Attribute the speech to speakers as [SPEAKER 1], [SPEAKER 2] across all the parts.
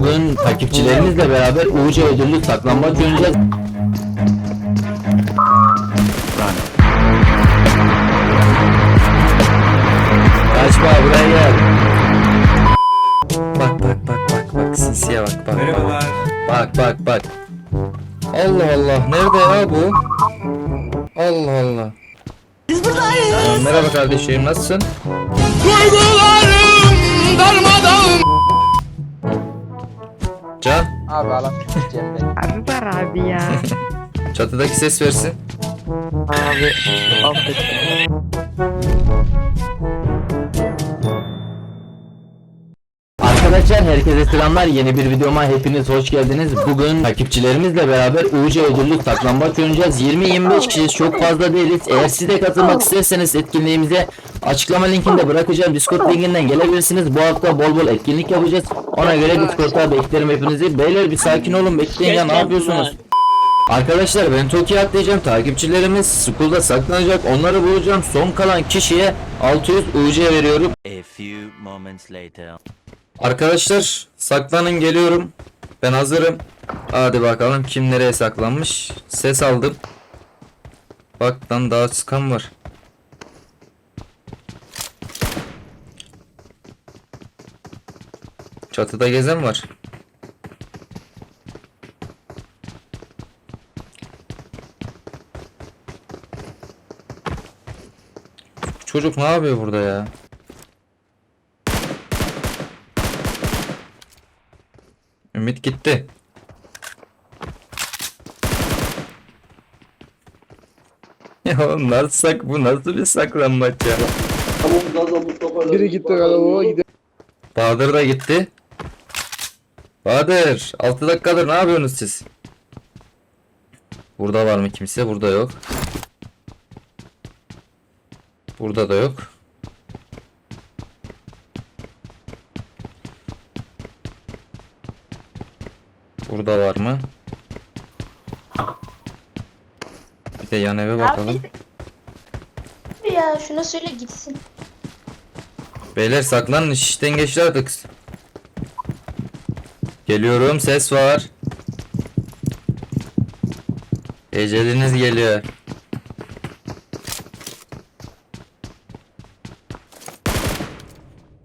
[SPEAKER 1] Bugün takipçilerimizle beraber UC ödüllü saklambaç oynayacağız. Kaçma buraya gel. Bak bak bak bak bak sinsiye bak bak.
[SPEAKER 2] Merhabalar.
[SPEAKER 1] Bak bak bak. Allah Allah nerede ya bu? Allah Allah. Biz buradayız. merhaba kardeşim nasılsın? Can
[SPEAKER 3] Abi alan Bey.
[SPEAKER 4] Abi var abi ya.
[SPEAKER 1] çatıdaki ses versin.
[SPEAKER 3] Abi affet.
[SPEAKER 1] Arkadaşlar herkese selamlar. Yeni bir videoma hepiniz hoş geldiniz. Bugün takipçilerimizle beraber UC ödüllü saklambaç oynayacağız. 20-25 kişiyiz. Çok fazla değiliz. Eğer siz de katılmak isterseniz etkinliğimize açıklama linkini de bırakacağım. Discord linkinden gelebilirsiniz. Bu hafta bol bol etkinlik yapacağız. Ona göre Discord'a beklerim hepinizi. Beyler bir sakin olun bekleyin ya ne yapıyorsunuz? Arkadaşlar ben Tokyo'ya atlayacağım. Takipçilerimiz School'da saklanacak. Onları bulacağım. Son kalan kişiye 600 UC veriyorum.
[SPEAKER 5] A few moments later.
[SPEAKER 1] Arkadaşlar saklanın geliyorum. Ben hazırım. Hadi bakalım kim nereye saklanmış. Ses aldım. Bak lan daha sıkan var. Çatıda gezen var. Çocuk ne yapıyor burada ya? Ümit gitti. Ya oğlum nasıl sak bu nasıl bir saklanmaç ya?
[SPEAKER 3] Biri gitti galiba gidiyor.
[SPEAKER 1] Bahadır da gitti. Bahadır 6 dakikadır ne yapıyorsunuz siz? Burada var mı kimse? Burada yok. Burada da yok. Burada var mı? Bir de yan eve bakalım.
[SPEAKER 6] Ya şuna söyle gitsin.
[SPEAKER 1] Beyler saklanın işten geçti artık. Geliyorum ses var. Eceliniz geliyor.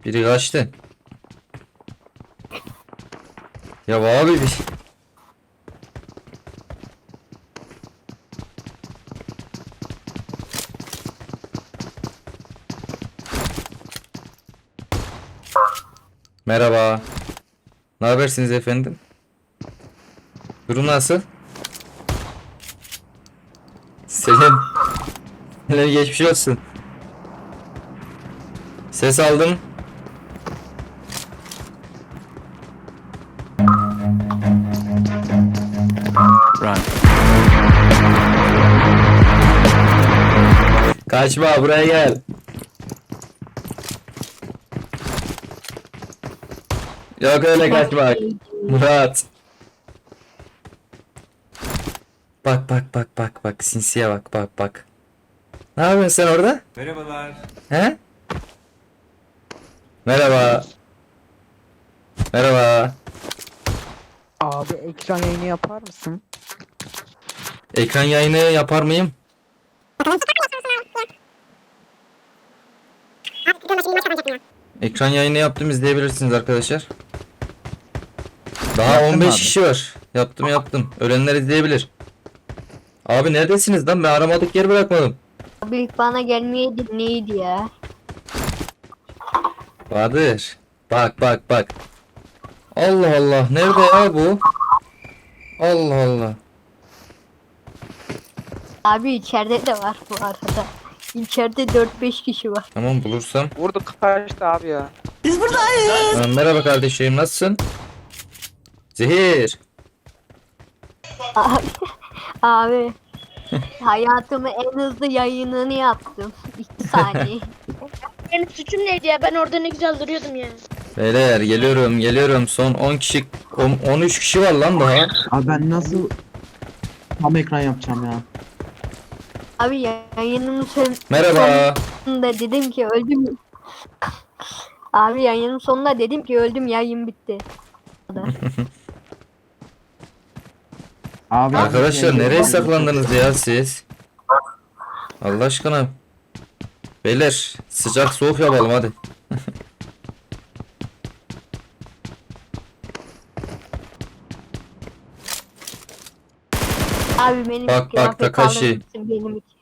[SPEAKER 1] Biri kaçtı. Ya abi bir Merhaba. Ne habersiniz efendim? Durum nasıl? Selim. Selim geçmiş olsun. Ses aldım.
[SPEAKER 5] Run.
[SPEAKER 1] Kaçma buraya gel. Yok öyle kaçmak. Murat. Bak bak bak bak bak sinsiye bak bak bak. Ne yapıyorsun sen orada?
[SPEAKER 2] Merhabalar.
[SPEAKER 1] He? Merhaba. Merhaba.
[SPEAKER 4] Abi ekran yayını yapar mısın?
[SPEAKER 1] Ekran yayını yapar mıyım? Ekran yayını yaptım izleyebilirsiniz arkadaşlar. Daha
[SPEAKER 4] Yaptın
[SPEAKER 1] 15
[SPEAKER 4] abi.
[SPEAKER 1] kişi var. Yaptım yaptım. Ölenler izleyebilir. Abi neredesiniz lan? Ben aramadık yer bırakmadım.
[SPEAKER 6] Abi bana gelmeyeydi neydi ya?
[SPEAKER 1] Bahadır. Bak bak bak. Allah Allah. Nerede ya bu? Allah Allah.
[SPEAKER 6] Abi içeride de var bu arada. İçeride 4-5 kişi var.
[SPEAKER 1] Tamam bulursam.
[SPEAKER 3] Vurdu kaçtı abi ya.
[SPEAKER 1] Ha, merhaba kardeşim nasılsın? Zehir.
[SPEAKER 6] Abi, abi hayatımın en hızlı yayınını yaptım. 2 saniye.
[SPEAKER 7] Benim suçum neydi ya? Ben orada ne güzel duruyordum ya.
[SPEAKER 1] Beyler geliyorum geliyorum. Son 10 kişi 10 13 kişi var lan daha.
[SPEAKER 8] Abi ben nasıl tam ekran yapacağım ya?
[SPEAKER 6] Abi yayınımın son-
[SPEAKER 1] Merhaba.
[SPEAKER 6] sonunda dedim ki öldüm. Abi yayının sonunda dedim ki öldüm yayın bitti.
[SPEAKER 8] Abi
[SPEAKER 1] Arkadaşlar nereye saklandınız ya siz? Allah aşkına. Beyler sıcak soğuk yapalım hadi.
[SPEAKER 6] Abi benim
[SPEAKER 1] Bak, bak,
[SPEAKER 6] kıyafet
[SPEAKER 1] Takashi.
[SPEAKER 6] mısın benim için?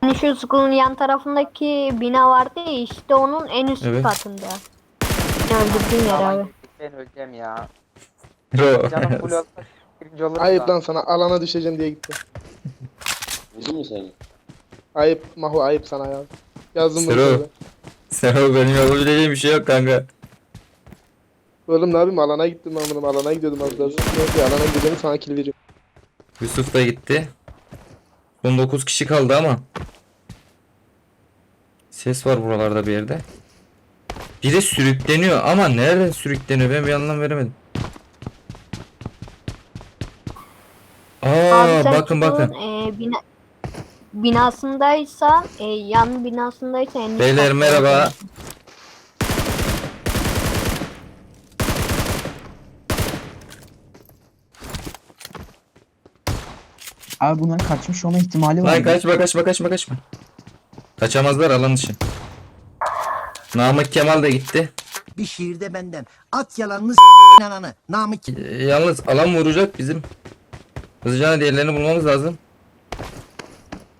[SPEAKER 6] Hani şu school'un yan tarafındaki bina vardı ya işte onun en üst
[SPEAKER 1] Evet.
[SPEAKER 6] katında. Beni öldürdüğün yer abi.
[SPEAKER 3] Ben öleceğim ya.
[SPEAKER 1] Bro.
[SPEAKER 3] Canım full olsa birinci olurum
[SPEAKER 2] Ayıp lan sana alana düşeceğim diye gitti.
[SPEAKER 9] Vurdun mu seni?
[SPEAKER 2] Ayıp Mahu ayıp sana ya. Yazdım bunu
[SPEAKER 1] Sıra.
[SPEAKER 2] şöyle.
[SPEAKER 1] Sen o benim yapabileceğim bir şey yok kanka.
[SPEAKER 2] Oğlum ne yapayım alana gittim ben bunu alana gidiyordum az daha. Neyse alana gideceğim sana kill veriyorum.
[SPEAKER 1] Yusuf da gitti. Son 9 kişi kaldı ama. Ses var buralarda bir yerde. Biri sürükleniyor ama nereden sürükleniyor ben bir anlam veremedim. Aa
[SPEAKER 6] Abi sen
[SPEAKER 1] bakın bakın.
[SPEAKER 6] e, bina, binasındaysan, e, yan binasındaysan en
[SPEAKER 1] Beyler merhaba.
[SPEAKER 8] Abi bunların kaçmış olma ihtimali var.
[SPEAKER 1] Lan kaçma kaçma kaçma kaçma. Kaçamazlar alan dışı. Namık Kemal da gitti.
[SPEAKER 10] Bir şiirde benden. At yalanını s*** ananı. Namık
[SPEAKER 1] Ee, Yalnız alan vuracak bizim. Hızlıca diğerlerini bulmamız lazım.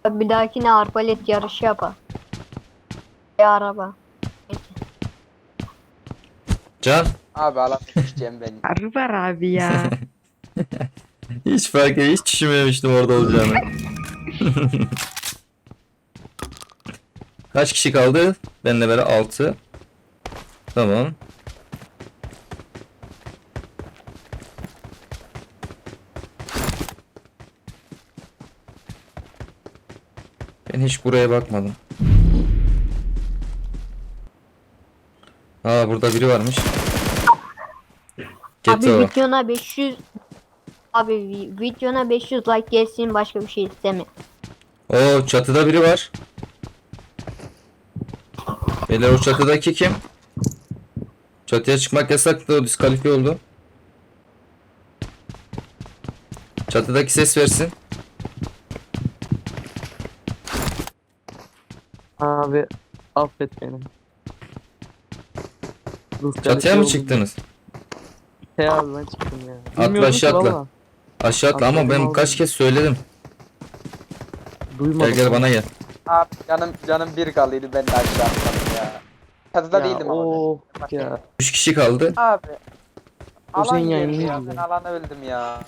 [SPEAKER 6] Bir dahakine arbalet yarışı yapar. Bir araba.
[SPEAKER 1] Can
[SPEAKER 3] Abi alana düşeceğim ben.
[SPEAKER 4] Harbi var abi ya.
[SPEAKER 1] hiç fark hiç düşünmemiştim orada olacağını. Kaç kişi kaldı? Benle beraber 6. Tamam. Ben hiç buraya bakmadım. Aa burada biri varmış.
[SPEAKER 6] Abi
[SPEAKER 1] Geto.
[SPEAKER 6] videona 500 Abi vi- videona 500 like gelsin başka bir şey isteme.
[SPEAKER 1] Oo çatıda biri var. Beyler o çatıdaki kim? Çatıya çıkmak yasaktı o diskalifiye oldu. Çatıdaki ses versin.
[SPEAKER 3] Abi affet beni.
[SPEAKER 1] Çatıya mı çıktınız?
[SPEAKER 3] He abi ben çıktım ya.
[SPEAKER 1] Atla
[SPEAKER 3] Bilmiyordum
[SPEAKER 1] aşağı atla.
[SPEAKER 3] valla.
[SPEAKER 1] Aşağı atla ama
[SPEAKER 3] Atladım
[SPEAKER 1] ben
[SPEAKER 3] abi.
[SPEAKER 1] kaç kez söyledim.
[SPEAKER 3] Duymadım.
[SPEAKER 1] Gel gel bana gel.
[SPEAKER 3] Abi canım canım bir kalıydı ben de aşağı atladım ya. Çatıda
[SPEAKER 2] Ya,
[SPEAKER 3] değildim ama.
[SPEAKER 2] oh
[SPEAKER 3] ben.
[SPEAKER 2] ya.
[SPEAKER 1] 3 kişi kaldı.
[SPEAKER 3] Abi. Alan
[SPEAKER 2] senin
[SPEAKER 3] geldi
[SPEAKER 2] yayını
[SPEAKER 3] ya ben alana öldüm ya.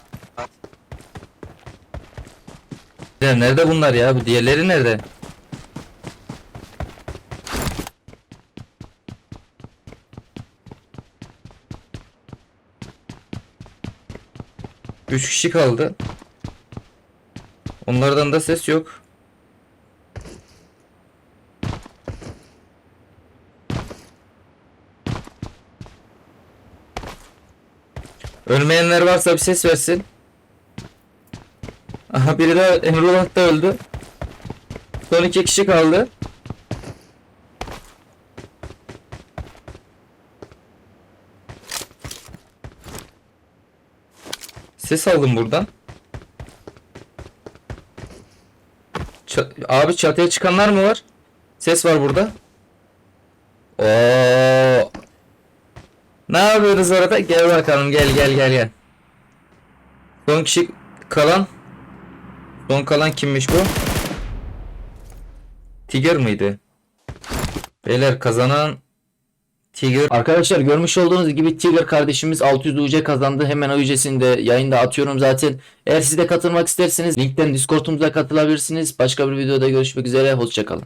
[SPEAKER 1] Ya nerede bunlar ya? Bu diğerleri nerede? Üç kişi kaldı. Onlardan da ses yok. Ölmeyenler varsa bir ses versin. Aha biri de Emrullah da öldü. Son iki kişi kaldı. Ses aldım buradan. Ça- abi çatıya çıkanlar mı var? Ses var burada. Oo. Ne yapıyoruz orada? Gel bakalım gel gel gel gel. Son kişi kalan Son kalan kimmiş bu? Tiger mıydı? Beyler kazanan Tiger. Arkadaşlar görmüş olduğunuz gibi Tiger kardeşimiz 600 UC kazandı. Hemen o ücretini de yayında atıyorum zaten. Eğer siz de katılmak isterseniz linkten Discord'umuza katılabilirsiniz. Başka bir videoda görüşmek üzere. Hoşçakalın.